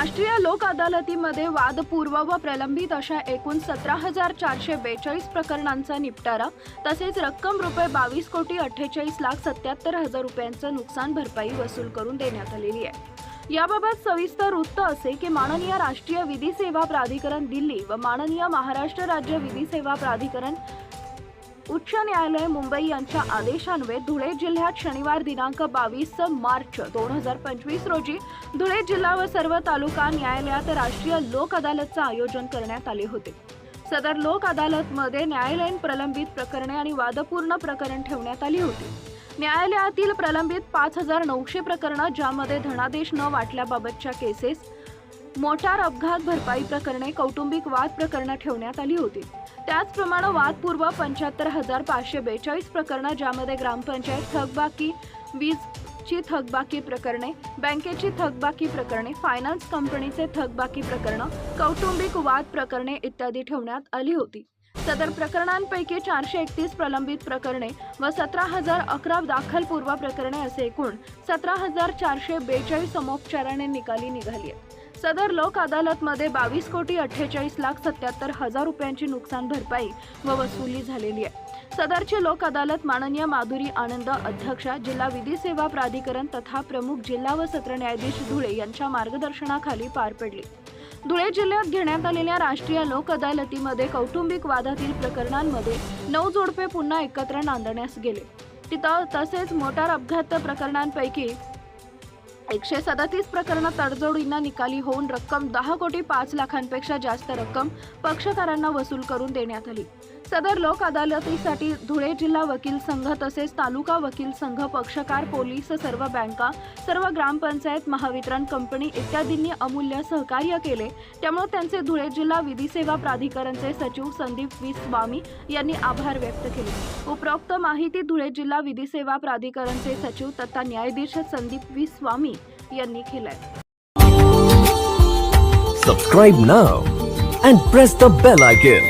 राष्ट्रीय लोक अदालतीमध्ये वादपूर्व व प्रलंबित अशा एकूण सतरा हजार चारशे बेचाळीस प्रकरणांचा निपटारा तसेच रक्कम रुपये बावीस कोटी अठ्ठेचाळीस लाख सत्याहत्तर हजार रुपयांचं नुकसान भरपाई वसूल करून देण्यात आलेली आहे. याबाबत सविस्तर वृत्त असे की माननीय राष्ट्रीय विधी सेवा प्राधिकरण दिल्ली व माननीय महाराष्ट्र राज्य विधी सेवा प्राधिकरण उच्च न्यायालय मुंबई यांच्या आदेशान्वये धुळे जिल्ह्यात शनिवार दिनांक बावीस मार्च दोन हजार पंचवीस रोजी धुळे जिल्हा व सर्व तालुका न्यायालयात राष्ट्रीय लोक अदालतचं आयोजन करण्यात आले होते. सदर लोक अदालतमध्ये न्यायालयीन प्रलंबित प्रकरणे आणि वादपूर्ण प्रकरण ठेवण्यात आली होती. न्यायालयातील प्रलंबित पाच हजार नऊशे प्रकरणं ज्यामध्ये धनादेश न वाटल्याबाबतच्या केसेस मोटार अपघात भरपाई प्रकरणे कौटुंबिक वाद प्रकरणं ठेवण्यात आली होती. त्याचप्रमाणे वादपूर्व पंच्याहत्तर हजार पाचशे बेचाळीस प्रकरणं ज्यामध्ये ग्रामपंचायत थकबाकी वीजची थकबाकी प्रकरणे बँकेची थकबाकी प्रकरणे फायनान्स कंपनीचे थकबाकी प्रकरणं कौटुंबिक वाद प्रकरणे इत्यादी ठेवण्यात आली होती. सदर प्रकरणांपैकी चारशे एकतीस प्रलंबित प्रकरणे व सतरा हजार अकरा दाखलपूर्व प्रकरणे असे एकूण सतरा हजार चारशे बेचाळीस समोपचाराने निकाली निघाली आहेत. सदर लोक अदालतमध्ये बावीस कोटी अठ्ठेचाळीस लाख सत्याहत्तर हजार रुपयांची नुकसान भरपाई व वसुली झालेली आहे. सदरची लोक अदालत माननीय माधुरी आनंद अध्यक्षा जिल्हा विधी सेवा प्राधिकरण तथा प्रमुख जिल्हा व सत्र न्यायाधीश धुळे यांच्या मार्गदर्शनाखाली पार पडली. धुळे जिल्ह्यात घेण्यात आलेल्या राष्ट्रीय लोक अदालतीमध्ये कौटुंबिक वादातील प्रकरणांमध्ये नऊ जोडपे पुन्हा एकत्र नांदण्यास गेले. तिथं तसेच मोटार अपघात प्रकरणांपैकी एकशे सदतीस प्रकरणं तडजोडींना निकाली होऊन रक्कम दहा कोटी पाच लाखांपेक्षा जास्त रक्कम पक्षकारांना वसूल करून देण्यात आली. सदर लोक अदालतीसाठी धुळे जिल्हा वकील संघ तसेच तालुका वकील संघ पक्षकार पोलीस सर्व बँका सर्व ग्रामपंचायत महावितरण कंपनी इत्यादींनी अमूल्य सहकार्य केले. त्यामुळे त्यांचे धुळे जिल्हा विधी सेवा प्राधिकरणचे सचिव संदीप वी. स्वामी यांनी आभार व्यक्त केले. उपरोक्त माहिती धुळे जिल्हा विधी सेवा प्राधिकरणचे सचिव तथा न्यायाधीश संदीप वी. स्वामी यांनी केलंय. Subscribe now and press the bell icon